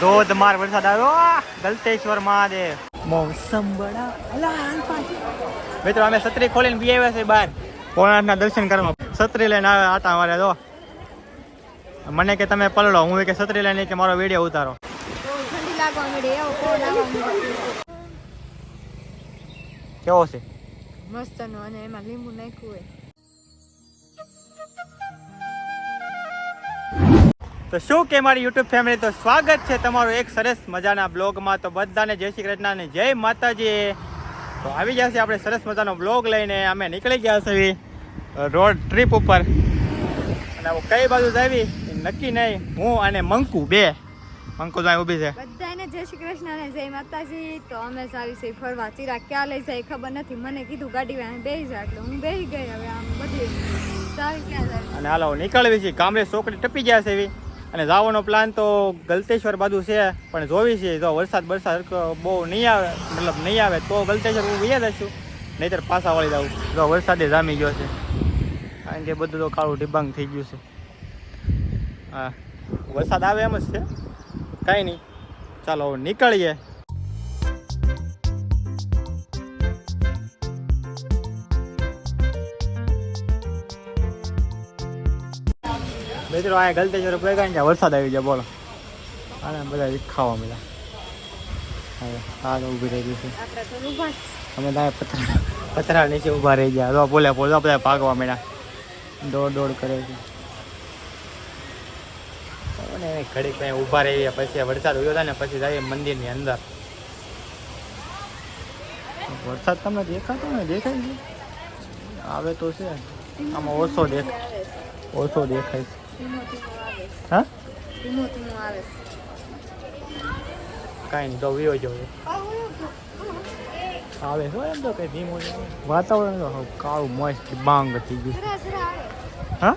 ધોધમાર વરસાદ આવ્યો! ગલતેશ્વર મહાદેવ. મોસમ બડા મિત્રો અમે છત્રી ખોલીને બી આવ્યા છે બહાર. ભોળાનાથના દર્શન કરવા. છત્રી લઈને આવ્યા આટા મારે જો. મને કે તમે પલડો હું કે છત્રી લઈને કે મારો વીડિયો ઉતારો. કેવો છે? મસ્તનો અને એમાં લીંબુ નાખ્યું હોય. તો શું કે મારી યુટ્યુબ ફેમિલી તો સ્વાગત છે તમારું એક સરસ મજાના બ્લોગમાં. તો બધાને જય શ્રી કૃષ્ણ અને જય માતાજી. તો આવી ગયા છે આપણે સરસ મજાનો બ્લોગ લઈને. અમે નીકળી ગયા છે રોડ ટ્રીપ ઉપર. અને કઈ બાજુ જાવી? નક્કી નહીં. હું અને મંકુ બે. મંકુ તો ઊભી છે. બધાને જય શ્રી કૃષ્ણ અને જય માતાજી. તો અમે સારી છે ફરવા. ચીરા ક્યાં લઈ જાય ખબર નથી. મને કીધું ગાડી વાળા બે જાય એટલે હું બે ગઈ હવે આમ બધી. સારી ક્યાં જાય? અને હાલો નીકળવી છે ગામડે છોકરી ટપી ગયા છે એવી અને જવાનો પ્લાન તો ગલતેશ્વર બાજુ છે, પણ જોવી છે, જો વરસાદ વરસાદ બહુ નહીં આવે, મતલબ નહીં આવે, તો ગલતેશ્વર હું વૈયા જશું નહીતર પાછા વળી જાઉં. જો વરસાદે જામી ગયો છે. કારણ કે બધું તો કાળું ડિબાંગ થઈ ગયું છે. હા. વરસાદ આવે એમ જ છે. કાંઈ નહીં. ચાલો નીકળીએ. મિત્રો આ ગલતેશ્વર ભેગા ને વરસાદ આવી જાય બોલો. અને બધા ખાવા મળ્યા. હવે ઊભી રહી છે. અમે ત્યાં પથરા પથરા નીચે ઊભા રહી ગયા. તો બોલ્યા બોલો બધા ભાગવા મળ્યા. દોડ દોડ કરે છે. અને ઘડીક ત્યાં ઊભા રહી ગયા. પછી વરસાદ થાય ને પછી જઈએ મંદિરની અંદર. વરસાદ તમને દેખાતો ને? દેખાય છે? આવે તો છે. આમાં ઓછો દેખ ઓછો દેખાય છે. હા? ધીમો ધીમો આવે. કાંઈ નહીં તો વિયો જો આવે છે એમ તો કઈ ધીમો. વાતાવરણ તો કાળું મસ્ત બાંગ થઈ ગયું. હા?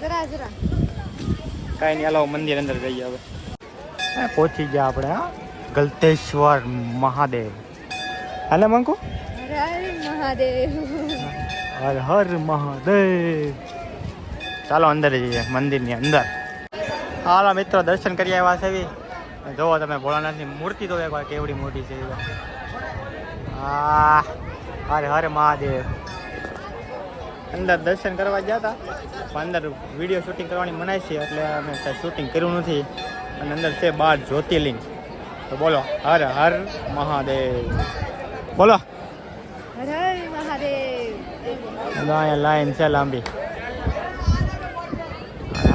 જરા જરા. કાંઈ નહીં હાલો મંદિર અંદર જઈએ હવે. પહોંચી ગયા આપણે હા? ગલતેશ્વર મહાદેવ. હાલે મંકુ? હરે મહાદેવ. હર હર મહાદેવ. ચાલો અંદર જઈએ મંદિરની અંદર. હાલો મિત્રો દર્શન કરી આવ્યા છે એવી જોવો તમે ભોળાનાથની મૂર્તિ તો એકવાર કેવડી મોટી છે આ હર હર મહાદેવ. અંદર દર્શન કરવા ગયા હતા પણ અંદર વીડિયો શૂટિંગ કરવાની મનાય છે એટલે અમે કાંઈ શૂટિંગ કર્યું નથી. અને અંદર છે બાર જ્યોતિર્લિંગ. તો બોલો હર હર મહાદેવ. બોલો. અહીંયા લાઈન છે લાંબી.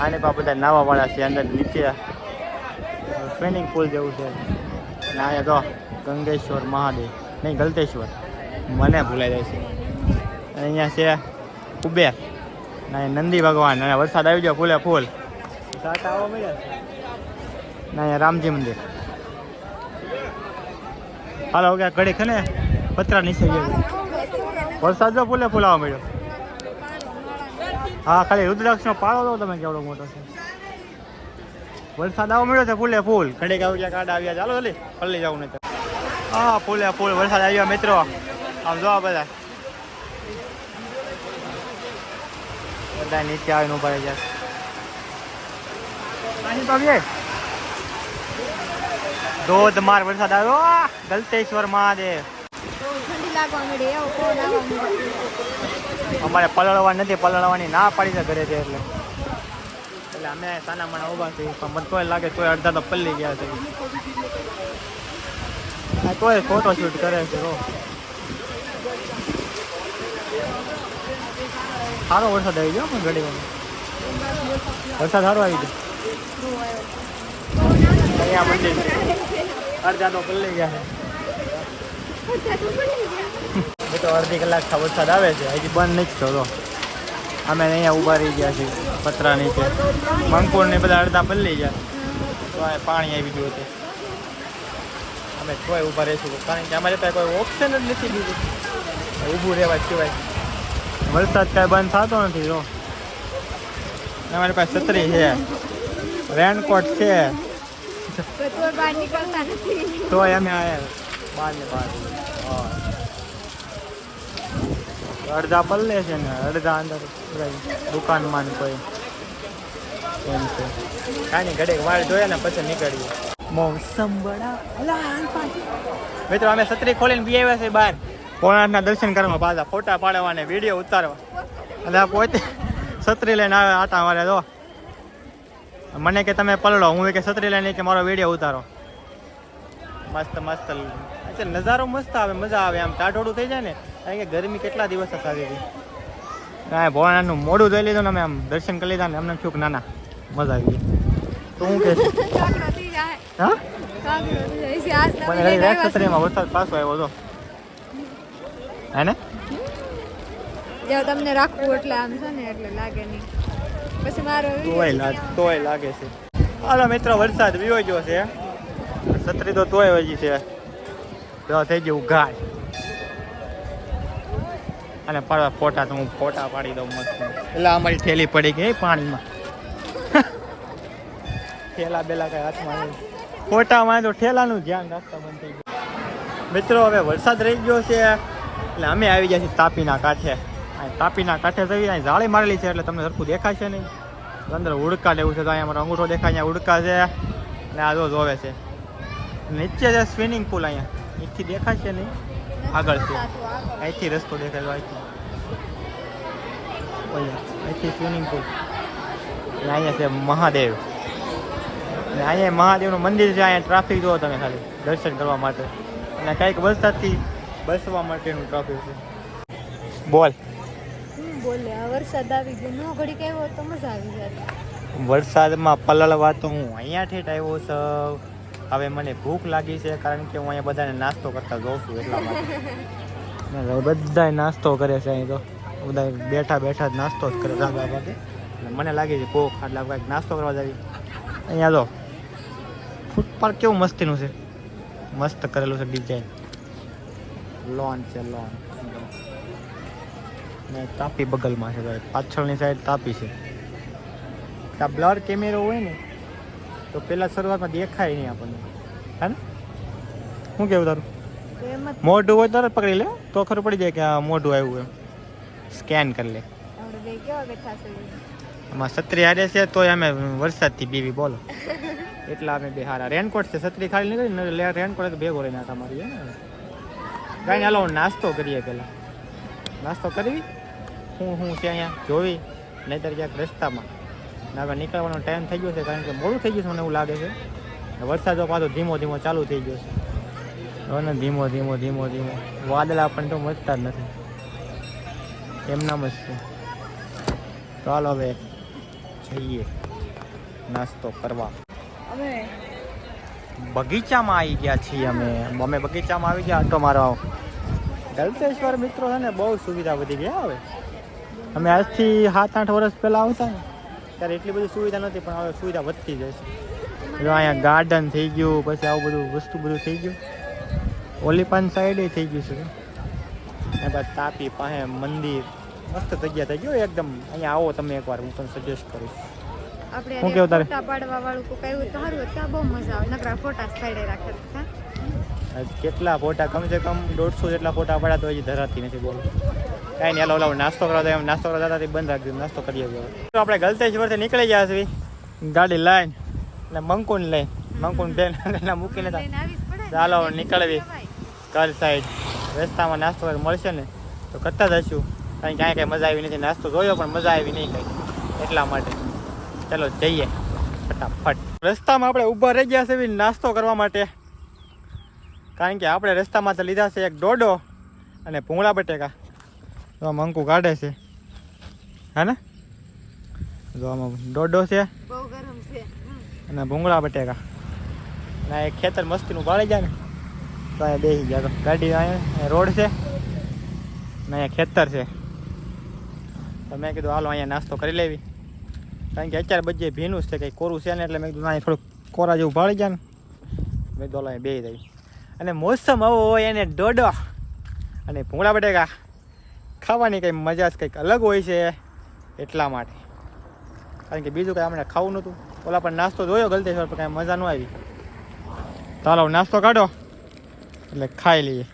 આને પા બધા નાવા વાળા છે, અંદર નીચે સ્વિમિંગ પુલ જેવું છે. ના અહીંયા તો ગંગેશ્વર મહાદેવ, નહીં, ગલતેશ્વર. મને ભૂલાઈ જાય છે. અહીંયા છે કુબેર. ના નંદી ભગવાન, અને વરસાદ આવી ગયો ફૂલે ફૂલ. છે અહીંયા રામજી મંદિર. હાલો ગયા ઘડી ખને પતરા નીચે ગયો. વરસાદ જો ફૂલે ફૂલાવા મળ્યો હા ખાલી રુદ્રાક્ષનો પાળો તો તમે કેવડો મોટો છે. વરસાદ આવો મળ્યો છે ફૂલે ફૂલ. ઘડીક આવી ગયા આવ્યા ચાલો જલ્દી પલ્લી જવું નહીં હા ફૂલે ફૂલ વરસાદ આવ્યો મિત્રો. આમ જોવા બધા. બધા નીચે આવીને ઊભા રહી ગયા. પાણી તો આવીએ ધોધમાર વરસાદ આવ્યો! ગલતેશ્વર મહાદેવ. લાગવા એવો આવવા અમારે પલળવા નથી પલળવાની ના પાડી છે ઘરે છે એટલે. એટલે અમે સાના માના ઊભા છીએ પણ મને તોય લાગે તોય અડધા તો પલ્લી ગયા છે. તોય ફોટો શૂટ કરે છે રો સારો વરસાદ આવી ગયો પણ ઘડી વરસાદ સારો આવી ગયો. અહીંયા મંદિર અડધા તો પલ્લી ગયા છે. એ તો અડધી કલાક થા વરસાદ આવે છે. હજી બંધ નથી થતો. અમે અહીંયા ઊભા રહી ગયા છીએ પતરા નીચે. મંકુર ને બધા અડધા પલ્લી ગયા તો પાણી આવી ગયું હતું. અમે તોય ઊભા રહીશું. કારણ કે અમારી પાસે કોઈ ઓપ્શન જ નથી બીજું. ઊભું રહેવા સિવાય. વરસાદ કાંઈ બંધ થતો નથી જો. અમારી પાસે છત્રી છે. રેનકોટ છે. તો તોય અમે આવ્યા બહાર ને બહાર હા. અડધા પલ્લે છે ને અડધા અંદર દુકાનમાં ને કોઈ. એમ છે. કાંઈ ઘડીક વાળ જોઈએ ને પછી નીકળીએ. મોસમ બડા મિત્રો અમે છત્રી ખોલીને બી આવ્યા છે બહાર. ભોળાનાથના દર્શન કરવા પાછા ફોટા પાડવા અને વીડિયો ઉતારવા. એટલે પોતે છત્રી લઈને આવે આટા મારે જો. મને કે તમે પલડો હું કે છત્રી લઈને કે મારો વીડિયો ઉતારો. મસ્ત મસ્ત. નજારો મસ્ત આવે મજા આવે. આમ ટાઢોડું થઈ જાય ને કારણ કે ગરમી કેટલા દિવસ સારી હતી કાંઈ ભોળાનાથનું મોડું જોઈ લીધું ને અમે આમ દર્શન કરી લીધા ને અમને થયું કે ના ના મજા આવી ગઈ. તો હું કે હા? છત્રીમાં વરસાદ પાછો આવ્યો હતો. હે ને? જો તમને રાખવું એટલે આમ છે ને એટલે લાગે નહીં. પછી મારો તોય લાગે તોય લાગે છે. હાલો મિત્રો વરસાદ વિયો ગયો છે. છત્રી તો તોય વજી છે. તો થઈ ગયું ગાય અને પાડવા ફોટા તો હું ફોટા પાડી દઉં મસ્ત. એટલે અમારી થેલી પડી ગઈ પાણીમાં. થેલા બેલા કઈ હાથમાં ફોટામાં તો ઠેલાનું ધ્યાન રાખતા બંધ થઈ ગયું. મિત્રો, હવે વરસાદ રહી ગયો છે, એટલે અમે આવી ગયા છીએ તાપીના કાંઠે. અહીં તાપીના કાંઠે જઈએ અહીં જાળી મારેલી છે, એટલે તમને સરખું દેખાશે નહીં. અંદર ઉડકા લેવું છે, તો અહીંયા અમારો અંગૂઠો દેખાય, અહીંયા ઉડકા છે, અને આ જો જોવે છે. નીચે છે સ્વિમિંગ પુલ અહીંયા. અહીંથી દેખાશે નહીં. આગળ છે. અહીંથી રસ્તો દેખાયો અહીંથી. અહીંથી સ્વિમિંગ પુલ અને અહીંયા છે મહાદેવ. અને અહીંયા મહાદેવનું મંદિર છે અહીંયા ટ્રાફિક જુઓ તમે ખાલી દર્શન કરવા માટે. અને કંઈક વરસાદથી બસવા માટેનું ટ્રાફિક છે. બોલ. બોલે આ વરસાદ આવી ગયો. નો ઘડી આવ્યો તો મજા આવી જાય. વરસાદમાં પલળવા તો હું અહીંયા ઠેઠ આવ્યો છું. હવે મને ભૂખ લાગી છે કારણ કે હું અહીંયા બધાને નાસ્તો કરતા જોઉં છું એટલા માટે. બધા નાસ્તો કરે છે અહીં તો. બધા બેઠા બેઠા જ નાસ્તો જ કરે ધાબા ભાગે મને લાગે છે ભૂખ એટલે આપણે કાંઈક નાસ્તો કરવા જઈએ અહીંયા જો ફૂટપાથ કેવું મસ્તીનું છે. મસ્ત કરેલું છે ડિઝાઇન લોન છે લોન. ને તાપી બગલમાં છે પાછળની સાઈડ તાપી છે. ત્યાં બ્લર કેમેરો હોય ને તો પહેલાં શરૂઆતમાં દેખાય નહીં આપણને. હે ને? શું કેવું તારું? મોઢું હોય તરત પકડી લે. તો ખબર પડી જાય કે આ મોઢું આવ્યું એમ. સ્કેન કરી લે. એમાં છત્રી હારે છે તોય અમે વરસાદથી બીવી બોલો. એટલા અમે બે હારા. રેનકોટ છે છત્રી ખાલી નીકળી ને રેનકોટ તો ભેગો રહીને તમારી હે ને? કાંઈ હાલો નાસ્તો કરીએ પહેલાં નાસ્તો કરવી? હું હું છે અહીંયા? જોવી? નહીંતર ક્યાંક રસ્તામાં. હવે નીકળવાનો ટાઈમ થઈ ગયો છે કારણ કે મોડું થઈ ગયું છે મને એવું લાગે છે. ને વરસાદ પાછો ધીમો ધીમો ચાલુ થઈ ગયો છે. હવે ને ધીમો ધીમો ધીમો ધીમો. વાદળા પણ તો મચતા જ નથી. એમનામ જ છે. ચાલો હવે જઈએ નાસ્તો કરવા. બગીચામાં આવી ગયા છીએ અમે. અમે બગીચામાં આવી ગયા તો મારો. ગલતેશ્વર મિત્રો છે ને બહુ સુવિધા વધી ગયા હવે. અમે આજથી સાત આઠ વર્ષ પહેલાં આવતા ને. ત્યારે એટલી બધી સુવિધા નથી પણ હવે સુવિધા વધતી જશે જો અહીંયા ગાર્ડન થઈ ગયું પછી આવું બધું વસ્તુ બધું થઈ ગયું. ઓલીપાન સાઈડે થઈ ગયું છે. અને બાદ તાપી પાસે મંદિર. મસ્ત જગ્યા થઈ ગયો એકદમ. અહીંયા આવો તમે એકવાર હું તમને સજેસ્ટ કરીશ. આપણે શું કેવું તારે? ફોટા પાડવા વાળું કોઈ આવ્યું તો ત્યાં બહુ મજા આવે નકરા ફોટા સાઈડે રાખે કેટલા ફોટા? કમસે કમ દોઢસો જેટલા ફોટા પડ્યા તો હજી ધરાતી નથી બોલો. કાંઈ નહીં હલો નાસ્તો કરો એમ નાસ્તો કરવા જતા બંધ રાખજો નાસ્તો કરીએ. તો આપણે ગલતેશ્વરથી નીકળી ગયા છીએ. ગાડી લઈને એટલે મંકુન લઈને. મંકુન બેન મૂકીને ને. ચાલો, નીકળવી. કર ઘર સાઈડ રસ્તામાં નાસ્તો મળશે ને તો કરતા જશું કારણ કે કાંઈ કાંઈ મજા આવી નથી. નાસ્તો જોયો પણ મજા આવી નહીં કંઈ. એટલા માટે. ચાલો જઈએ. ફટાફટ. રસ્તામાં આપણે ઊભા રહી ગયા છે નાસ્તો કરવા માટે. કારણ કે આપણે રસ્તામાં તો લીધા છે એક ડોડો અને ભૂંગળા બટેકા. તો આમ અંકુ કાઢે છે. હે ને? જો આમાં ડોડો છે. બહુ ગરમ છે. અને ભૂંગળા બટેકા. અને એ ખેતર મસ્તીનું પાડી જાય ને તો અહીંયા બેસી ગયા તો. ગાડી અહીંયા રોડ છે ને અહીંયા ખેતર છે. તો મેં કીધું હાલો અહીંયા નાસ્તો કરી લેવી. કારણ કે અત્યારે બજે ભીનું છે કંઈ કોરું છે ને એટલે મેં કીધું અહીંયા થોડુંક કોરા જેવું ભાળી જાય ને. મેં કીધું હાલો અહીંયા બેસી રહી અને મોસમ આવો હોય એને ડોડો અને ભૂંગળા બટેકા. ખાવાની કંઈ મજા જ કંઈક અલગ હોય છે એટલા માટે. કારણ કે બીજું કંઈ આપણે ખાવું નહોતું. ઓલા પણ નાસ્તો જોયો ગલતેશ્વર પણ કાંઈ મજા ન આવી. ચાલો નાસ્તો કાઢો. એટલે ખાઈ લઈએ.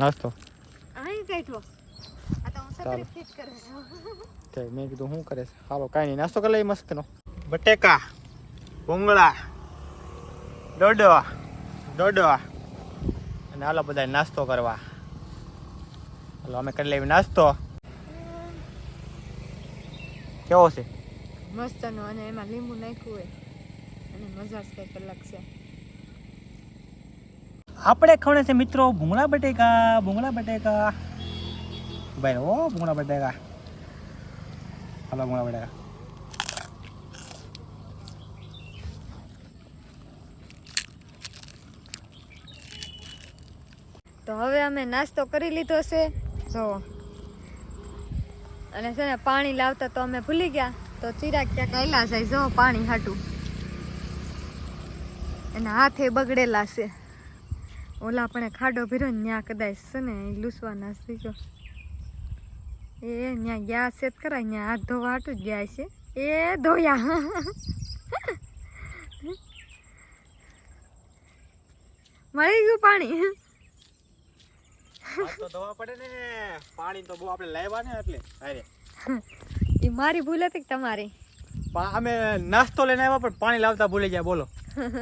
નાસ્તો. મેં કીધું શું કરે છે? હાલો કાંઈ નહીં નાસ્તો કરી લઈએ મસ્તનો. બટેકા ભૂંગળા દોડવા દોડવા. અને હાલો બધા નાસ્તો કરવા. હાલો અમે કરી લેવી નાસ્તો કેવો છે મસ્તનો અને એમાં લીંબુ નાખ્યું હોય અને મજા જ કંઈક અલગ છે આપણે ખવડે છે મિત્રો ભૂંગળા બટેકા ભૂંગળા બટેકા ભાઈ ઓ ભૂંગળા બટેકા હાલો ભૂંગળા બટેકા તો હવે અમે નાસ્તો કરી લીધો છે જો. અને છે ને, પાણી લાવતા તો અમે ભૂલી ગયા. તો ચિરાગ ક્યાંક આયલા જાય, જો પાણી હાટું. એના હાથે બગડેલા છે. ઓલા આપણે ખાડો ભીરો ત્યાં કદાચ છે ને લૂસવાના છે, જો. એ ત્યાં ગયા છે જ ખરા ત્યાં હાથ ધોવા હાટું જ ગયા છે. એ ધોયા. મળી ગયું પાણી. તો ધોવા પડે ને. પાણી તો બહુ આપણે લાવ્યા ને એટલે. અરે એ મારી ભૂલ હતી તમારી? અમે નાસ્તો લઈને આવ્યા પણ પાણી લાવતા ભૂલી ગયા બોલો.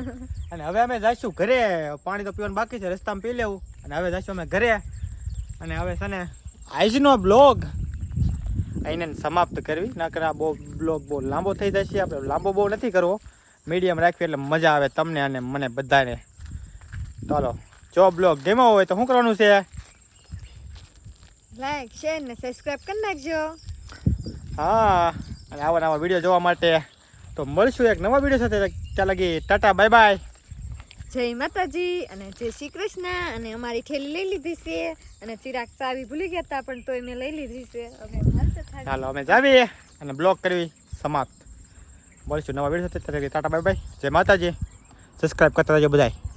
અને હવે અમે જઈશું ઘરે. પાણી તો પીવાનું બાકી છે રસ્તામાં પી લેવું. અને હવે જઈશું અમે ઘરે. અને હવે છે ને આજનો બ્લોગ અહીંને સમાપ્ત કરવી. નકર આ બહુ બ્લોગ બહુ લાંબો થઈ જશે. આપણે લાંબો બહુ નથી કરવો. મીડિયમ રાખવી એટલે મજા આવે તમને અને મને બધાને. ચાલો જો બ્લોગ ગમ્યો હોય તો શું કરવાનું છે? લાઈક શેર ને સબસ્ક્રાઇબ કરી નાખજો. હા અને આવા નવા વીડિયો જોવા માટે તો મળશું એક નવા વીડિયો સાથે. ત્યાં લગી ટાટા બાય બાય જય માતાજી અને જય શ્રી કૃષ્ણ. અને અમારી થેલી લઈ લીધી છે. અને ચિરાગ ચાવી ભૂલી ગયા હતા પણ તોય મેં લઈ લીધી છે. ચાલો અમે જાવીએ અને બ્લોક કરવી સમાપ્ત. મળશું નવા વીડિયો સાથે. ત્યાં ટાટા બાય બાય જય માતાજી. સબસ્ક્રાઈબ કરતા રહેજો બધાય.